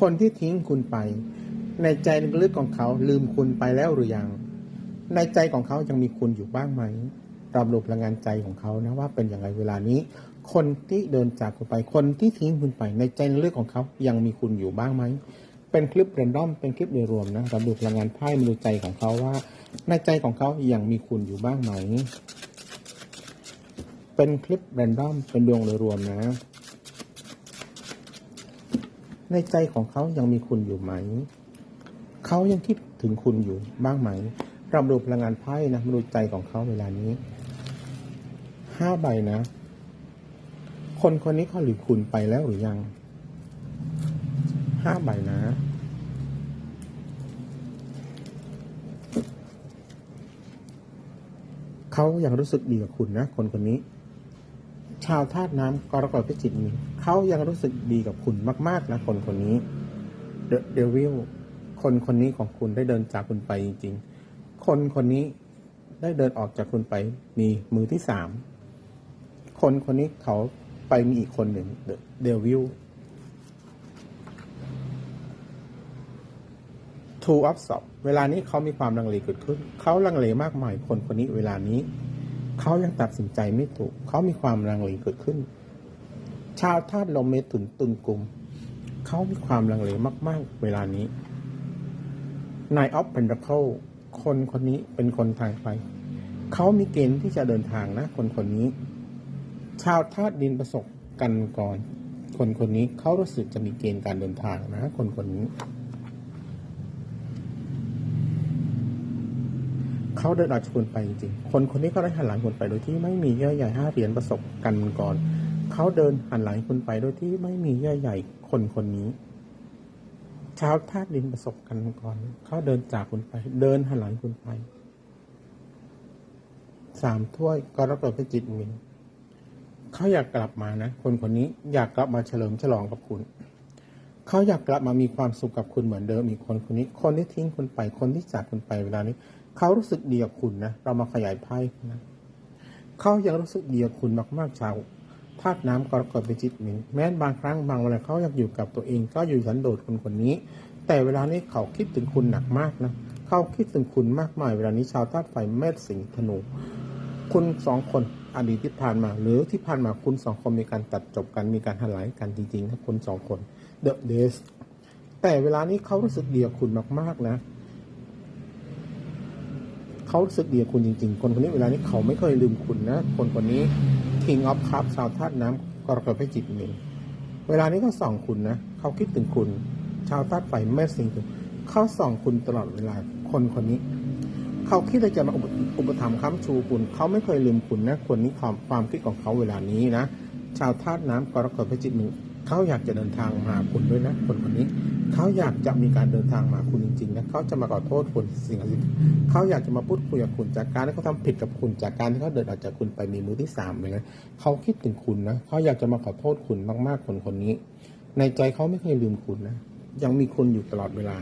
คนที่ทิ้งคุณไป ในใจลึกของเขาลืมคุณไปแล้วหรือยัง ในใจของเขายังมีคุณอยู่บ้างไหมเราดูพลังงานใจของเขานะว่าเป็นอย่างไรเวลานี้ คนที่เดินจากคุณไป คนที่ทิ้งคุณไป ในใจลึกของเขายังมีคุณอยู่บ้างไหมเป็นคลิปเรนดอมเป็นคลิปโดยรวมนะเราดูพลังงานไพ่มาดูใจของเขาว่า ในใจของเขายังมีคุณอยู่บ้างไหมเป็นคลิปเรนดอมเป็นดวงโดยรวมนะ ในใจของเขายังมีคุณอยู่ไหม เขายังคิดถึงคุณอยู่บ้างไหม เราดูพลังงานไพ่นะมาดูใจของเขาเวลานี้ ห้าใบนะ คนคนนี้เขาหรือคุณไปแล้วหรือยัง ห้าใบนะเขายังรู้สึกดีกับคุณนะ คนคนนี้ ชาวธาตุน้ำกรกฎพิจิกมีเขายังรู้สึกดีกับคุณมาก ๆ นะคนคนนี้เดวิลคนคนนี้ของคุณได้เดินจากคุณไปจริง ๆ คนคนนี้ได้เดินออกจากคุณไป มีมือที่สามคนคนนี้เขาไปมีอีกคนหนึ่งเดอะเดวิล two of s o p เวลานี้เขามีความลังเลเกิดขึ้น เขาลังเลมากมายคนคนนี้เวลานี้ เขายังตัดสินใจไม่ถูก เขามีความลังเลเกิดขึ้น ชาวธาตุลมเมถุนตุลกลุ่ม เขามีความลังเลมาก ๆ เวลานี้นายออฟเพนดัคเคิลคนคนนี้เป็นคนทางไปเขามีเกณฑ์ที่จะเดินทางนะ คนคนนี้ ชาวธาตุดินประสบกันก่อน คนคนนี้เขารู้สึกจะมีเกณฑ์การเดินทางนะ คนคนนี้ เขาเดินออกจากคุณไปจริงๆ คนคนนี้ก็ได้หันหลังคุณไปโดยที่ไม่มีเยื่อใยห้าเหรียญประสบกันก่อน เขาเดินหันหลังคุณไปโดยที่ไม่มีเยื่อใยคนคนนี้ชาวธาตุดินประสบกันก่อน เขาเดินจากคุณไป เดินหันหลังคุณไปสามถ้วยกรกฎพิจิตมินเขาอยากกลับมานะ คนคนนี้อยากกลับมาเฉลิมฉลองกับคุณ เขาอยากกลับมามีความสุขกับคุณเหมือนเดิมอีกคนคนนี้ คนที่ทิ้งคุณไป คนที่จากคุณไปเวลานี้ เขารู้สึกดีกับคุณนะ เรามาขยายไพ่นะเขายังรู้สึกดีกับคุณมากๆชาวธาตุน้ำกรกฎพิจิตมินแม้บางครั้งบางเวลาเขาอยากอยู่กับตัวเอง ก็อยู่สันโดษคนคนนี้ แต่เวลานี้เขาคิดถึงคุณหนักมากนะเขาคิดถึงคุณมากมาย เวลานี้ชาวธาตุไฟเมษสิงห์ธนู คุณสองคนอดีตที่ผ่านมา หรือที่ผ่านมาคุณสองคนมีการตัดจบกันมีการหันหลังกันจริงๆนะคุณสองคน The Days แต่เวลานี้เขารู้สึกดีกับคุณมากๆนะ เขารู้สึกดีกับคุณจริง ๆ คนคนนี้เวลานี้เขาไม่เคยลืมคุณนะ คนคนนี้ King of Cup ชาวธาตุน้ำกรกฎพิจิกมินเวลานี้เขาส่องคุณนะ เขาคิดถึงคุณ ชาวธาตุไฟแม่สิงห์เขาส่องคุณตลอดเวลา คนคนนี้ เขาคิดว่าจะมาอุปถัมภ์ค้ำชูคุณ เขาไม่เคยลืมคุณนะ คนนี้ความความคิดของเขาเวลานี้นะ ชาวธาตุน้ำกรกฎพิจิกมิน เขาอยากจะเดินทางมาคุณด้วยนะคนคนนี้เขาอยากจะมีการเดินทางมาคุณจริงๆนะเขาจะมาขอโทษคุณสิ่งที่เขาอยากจะมาพูดคุยกับคุณจากการที่เขาทำผิดกับคุณจากการที่เขาเดินออกจากคุณไปมีมือที่สามไปเลยเขาคิดถึงคุณนะเขาอยากจะมาขอโทษคุณมากๆคนคนนี้ ในใจเขาไม่เคยลืมคุณนะยังมีคุณอยู่ตลอดเวลา